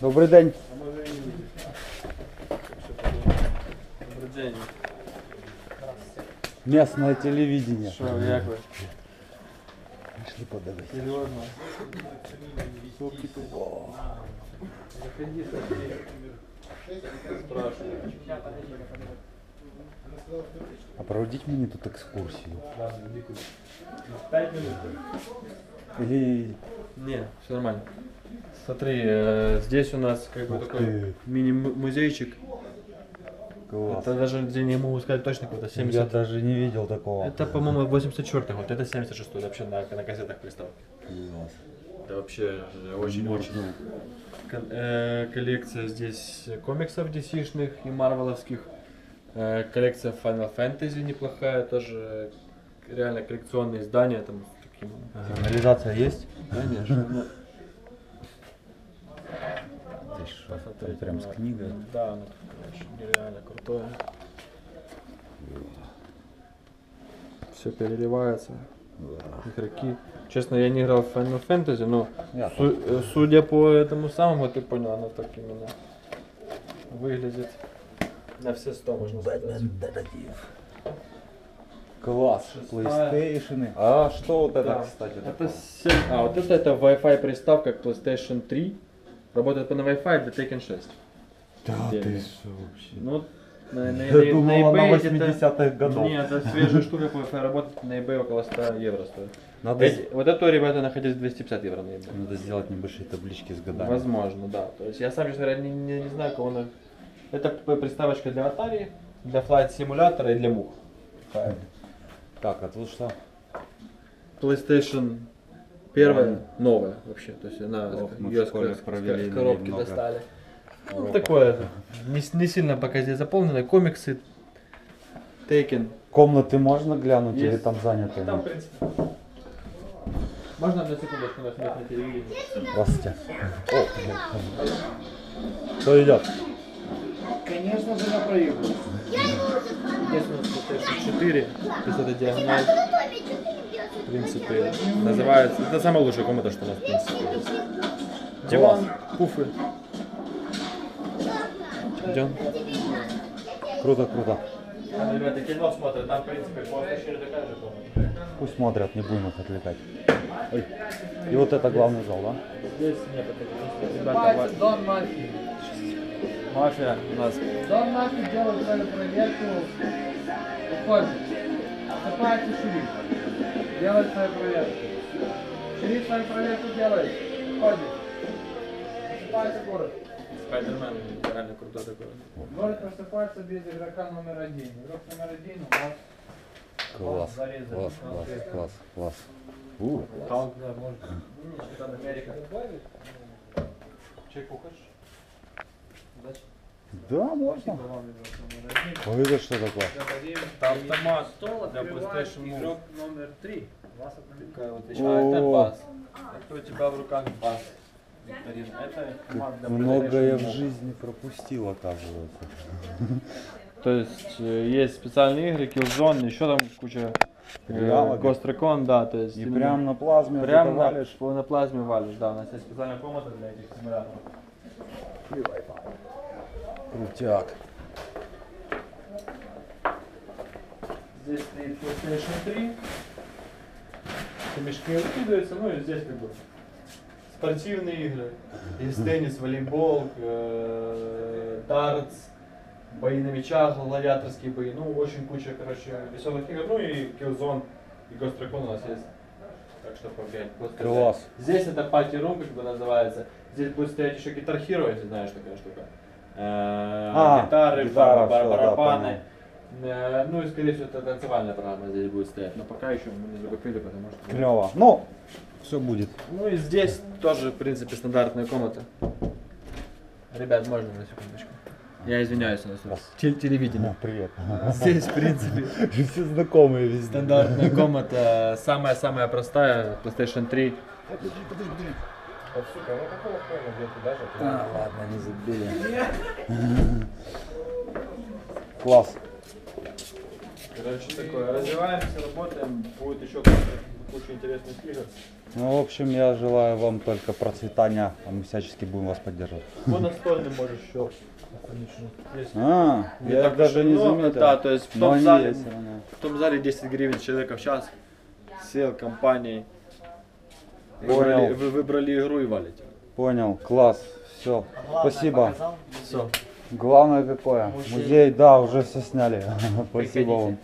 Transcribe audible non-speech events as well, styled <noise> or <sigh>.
Добрий день. Добрий день. Местное телевидение. Що, як ви? Пішли подивитися. Серйозно? Сутки тупо. Заходи, заходи. Спрашиваю. А проводіть мені тут екскурсію. Ладно, иди куда. Пять минут. Или... Не, все нормально. Смотри, э, здесь у нас как бы Ух такой ты. мини-музейчик. Класс. Это даже где не могу сказать точно, какой-то Я 70. даже не видел такого. Это, по-моему, 84 год, это 76 вообще на, на кассетах приставки. Класс. Это вообще очень-очень. Кон- э, коллекция здесь комиксов DC-шных и марвеловских. Э, коллекция Final Fantasy неплохая, тоже реально коллекционные издания там с таким. Сигнализация есть? Конечно. Что, там прям с книгой? Да, ну, короче, нереально крутое. Все переливается. Игроки. Честно, я не играл в Final Fantasy, но Я су- э, судя по этому самому, ты понял, оно так именно выглядит на все сто, можно сказать. Класс. PlayStation. А что вот это, Да. кстати, Это такое? се- А, вот это, это Wi-Fi приставка к PlayStation 3. Работает по на Wi-Fi для Tekken 6. Да ты что вообще? Ну, на, на, Я думал, она eBay где-то- 80-х годов. Нет, это свежая штука по Wi-Fi работает на eBay около 100 евро стоит. Надо, Эти- вот это ребята находились 250 евро на eBay. надо сделать небольшие таблички с годами. Возможно, да. То есть я сам, честно говоря, не, не, не знаю, кого на... Это приставочка для Atari, для флайт симулятора и для мух. Так, а тут что? PlayStation первая, Ладно. новая вообще. То есть она Ох, ее с, с- провели с на коробки много достали. Ну, урока. такое, не, не сильно пока здесь заполнено. Комиксы, Taken. Комнаты можно глянуть или Есть. там заняты? Там, в принципе. Можно одну секундочку нас на телевидении? Здравствуйте. О, кто идет? Конечно же, я проиграю. Здесь у нас PlayStation 4, то есть это диагональ. В принципе, называется, это самая лучшая комната, что у нас в принципе есть. Диван, пуфы. Идем. Круто, круто. Там ребята кино смотрят, там в принципе по ощущению такая же комната. Пусть смотрят, не будем их отвлекать. Ой. И вот это главный зал, да? Здесь нет, это здесь ребята Дон Мафи. мафия у нас. Дон Мафи делает свою проверку. Уходит. Вступает и. Делает свою проверку. Шериф свою проверку. Уходит. Вступает в город. Спайдермен реально крутой такой. Город просыпается без игрока номер один. Игрок номер один у вас Класс, класс, класс, класс, класс. У, Халк, да, можно. Не, Капитан Америка. Чайку хочешь? Да, можно. Ой, это что такое? Это автомат для Открывает PlayStation Move. игрок номер три. Вас отменили. Такая вот еще. А, это О. бас. Это у тебя в руках бас. Викторина. Это команда для Многое в жизни пропустил, оказывается. То есть э, есть специальные игры, Killzone, еще там куча э, Recon, да, то есть И прям на плазме прям на, валишь. на плазме валишь, да, у нас есть специальная комната для этих симуляторов. Крутяк. Здесь стоит PlayStation 3. Все мешки выкидываются, ну и здесь как бы спортивные игры. Есть теннис, волейбол, э, дартс, бои на мячах, гладиаторские бои. Ну, очень куча, короче, веселых игр. Ну и Killzone и Ghost Recon у нас есть. Так что просто Класс. Здесь это пати рум, как бы называется. Здесь будет стоять еще Hero, если знаешь такая штука. Э, А, гитары, гитара, бар- да, барабаны. Э, Ну и скорее всего это танцевальная программа здесь будет стоять. Но пока еще мы не закупили, потому что... Клево. Ну, все будет. Ну и здесь тоже, в принципе, стандартная комната. Ребят, можно на секундочку? Я извиняюсь, у нас тут тел- телевидение. О, привет. <laughs> Здесь, в принципе, Все знакомые везде. стандартная комната, самая-самая простая, PlayStation 3. А, ладно, не забили. Класс. Короче, такое. Развиваемся, работаем. Будет еще куча, интересных игр. Ну, в общем, я желаю вам только процветания, а мы всячески будем вас поддерживать. По настольным можешь еще. Есть. А, Не я так даже не много, заметил. да, то есть в том зале-. В том зале 10 гривен человека в час. Сел компанией. Понял. Выбрали, вы выбрали игру и валите. Понял, класс, все, спасибо. Все. Главное какое? Музей, да, уже все сняли. <laughs> Спасибо вам.